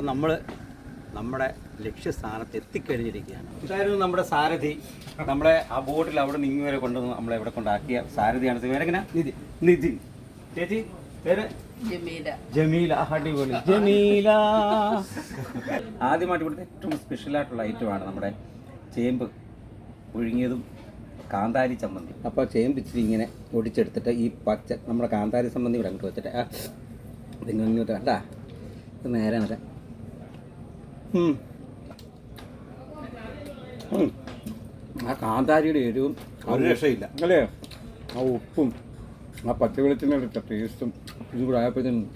അപ്പം നമ്മൾ നമ്മുടെ ലക്ഷ്യസ്ഥാനത്ത് എത്തിക്കഴിഞ്ഞിരിക്കുകയാണ്. ഇതായിരുന്നു നമ്മുടെ സാരഥി നമ്മുടെ ആ ബോട്ടിൽ അവിടെ നിന്ന് വരെ കൊണ്ടുവന്ന് നമ്മളെ ഇവിടെ കൊണ്ടാക്കിയ സാരഥിയാണ് പേരെങ്ങനെ നിതിൻ നിതിൻ ചേച്ചി പേര്? ജമീല. ജമീല. അടിപൊളി. ജമീല. ആദ്യമായിട്ട് ഇവിടുത്തെ ഏറ്റവും സ്പെഷ്യലായിട്ടുള്ള ഐറ്റമാണ് നമ്മുടെ ചേമ്പ് ഒഴുങ്ങിയതും കാന്താരി ചമ്മന്തി. അപ്പോൾ ചേമ്പ് ഇച്ചിരി ഇങ്ങനെ ഒടിച്ചെടുത്തിട്ട് ഈ പച്ച നമ്മുടെ കാന്താരി ചമ്മന്തി ഇവിടെ അങ്ങോട്ട് വെച്ചിട്ട് ആ, ഇതിങ്ങനെ ഇങ്ങോട്ട് കണ്ടാ? ഇത് നേരെ നേരെ. ആ കാന്താരിയുടെ എരിവും ഒരു രക്ഷയില്ല. അല്ലേ? ആ ഉപ്പും ആ പച്ചവെളിച്ചെണ്ണ ഇട്ട ടേസ്റ്റും ഇത് കൂടെ ആയപ്പോഴത്തേനും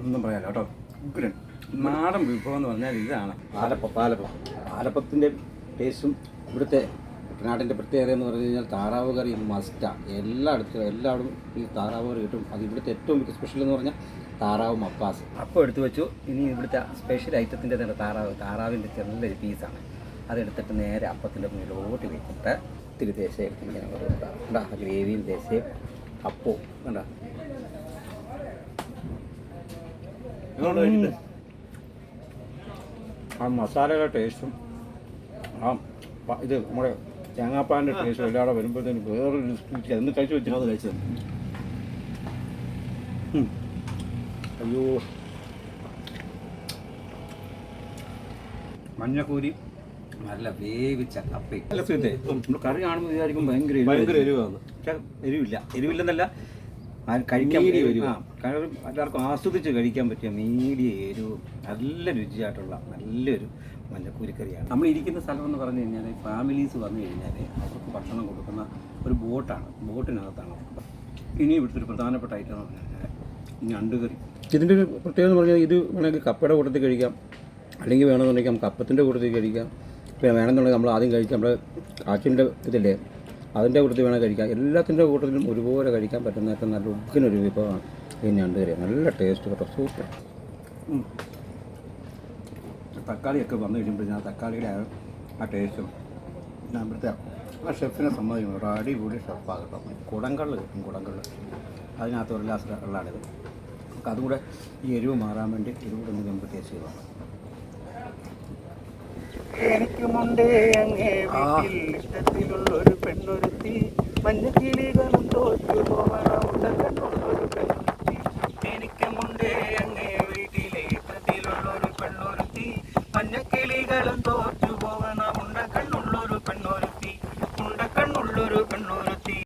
ഒന്നും പറയാല്ല കേട്ടോ. ഉഗ്രൻ. നാടൻ വിഭവം എന്ന് പറഞ്ഞാൽ ഇതാണ്. പാലപ്പം പാലപ്പം. പാലപ്പത്തിന്റെ ടേസ്റ്റും ഇവിടുത്തെ നാട്ടിന്റെ പ്രത്യേകത എന്ന് പറഞ്ഞു കഴിഞ്ഞാൽ താറാവ് കറി മസ്റ്റാണ് എല്ലായിടത്തും എല്ലായിടും ഈ താറാവ് കറി കിട്ടും. അത് ഇവിടുത്തെ ഏറ്റവും വലിയ സ്പെഷ്യൽ എന്ന് പറഞ്ഞാൽ താറാവ് മപ്പാസ് അപ്പോൾ എടുത്തു വെച്ചു. ഇനി ഇവിടുത്തെ സ്പെഷ്യൽ ഐറ്റത്തിന്റെ തന്നെ താറാവ് താറാവിന്റെ ചെറിയൊരു പീസാണ് അതെടുത്തിട്ട് നേരെ അപ്പത്തിന്റെ മുന്നിലോട്ട് വെച്ചിട്ട് ഇത്തിരി ദേശം ഇങ്ങനെ കൊടുക്കാം ഗ്രേവിയും ദേശയും അപ്പവും. കണ്ട? ആ മസാലയുടെ ടേസ്റ്റും ആ ഇത് നമ്മുടെ തേങ്ങാപ്പാലിന്റെ ടേസ്റ്റ് എല്ലാവിടെ വരുമ്പോഴത്തേന് വേറൊരു ലിസ്റ്റ് അന്ന് കഴിച്ചു അത് കഴിച്ചത് അയ്യോ. മഞ്ഞക്കൂരി. നല്ല വേവിച്ച കപ്പേ. കറി കാണുമ്പോൾ വിചാരിക്കും ഭയങ്കര ഭയങ്കര എരിവാണ് പക്ഷെ എരിവില്ല. എരിവില്ലെന്നല്ല കഴിക്കാൻ കാരണം എല്ലാവർക്കും ആസ്വദിച്ച് കഴിക്കാൻ പറ്റിയ മീഡിയ എരിവും നല്ല രുചിയായിട്ടുള്ള നല്ലൊരു മഞ്ഞക്കൂരിക്കറിയാണ്. നമ്മൾ ഇരിക്കുന്ന സ്ഥലം എന്ന് പറഞ്ഞു കഴിഞ്ഞാൽ ഫാമിലീസ് വന്നു കഴിഞ്ഞാൽ അവർക്ക് ഭക്ഷണം കൊടുക്കുന്ന ഒരു ബോട്ടാണ്. ബോട്ടിനകത്താണ്. ഇനി ഇവിടുത്തെ ഒരു പ്രധാനപ്പെട്ട ഐറ്റം എന്ന് പറഞ്ഞാൽ ഞണ്ടുകറി. ഇതിന്റെ ഒരു പ്രത്യേകത എന്ന് പറഞ്ഞാൽ ഇത് വേണമെങ്കിൽ കപ്പയുടെ കൂട്ടത്തിൽ കഴിക്കാം. അല്ലെങ്കിൽ വേണമെന്നുണ്ടെങ്കിൽ നമുക്ക് അപ്പത്തിന്റെ കൂട്ടത്തിൽ കഴിക്കാം. പിന്നെ വേണമെന്നുണ്ടെങ്കിൽ നമ്മൾ ആദ്യം കഴിക്കാം. നമ്മുടെ കാച്ചിന്റെ ഇതില്ലേ? അതിന്റെ കൂട്ടത്തിൽ വേണം കഴിക്കാം. എല്ലാത്തിന്റെ കൂട്ടത്തിലും ഒരുപോലെ കഴിക്കാൻ പറ്റുന്ന ഏറ്റവും നല്ല ഉപ്പിനൊരു വിഭവമാണ്. ഈ ഞണ്ട് കറി നല്ല ടേസ്റ്റ് കേട്ടോ. സൂപ്പർ തക്കാളിയൊക്കെ വന്നു കഴിയുമ്പോൾ ആ തക്കാളിയുടെ ആ ടേസ്റ്റും ഞാൻ ഇവിടുത്തെ ആ ഷെഫിനെ സംബന്ധിക്കും ഒരു അടിപൊളി ഷെഫാണ് കേട്ടോ. കുടങ്കള്ള് കിട്ടും കുടങ്കള്ള് അതിനകത്ത് ഒരു ഗ്ലാസ് വെള്ളമാണിത് നമുക്ക് അതും കൂടെ ഈ എരിവ് മാറാൻ വേണ്ടി ഇതുകൂടെ ഒന്ന് നമുക്ക് ടേസ്റ്റ് ചെയ്തു എനിക്കുമുണ്ട് അങ്ങേ കെട്ടി മഞ്ഞ കിളികളും തോറ്റു പോവണ ഉണ്ടകണ്ണുള്ളൊരു പെണ്ണുത്തി എനിക്കുമുണ്ടേ അങ്ങേ വീട്ടിലെ പ്രതിലുള്ളൊരു പെണ്ണുരുത്തി മഞ്ഞ തോറ്റു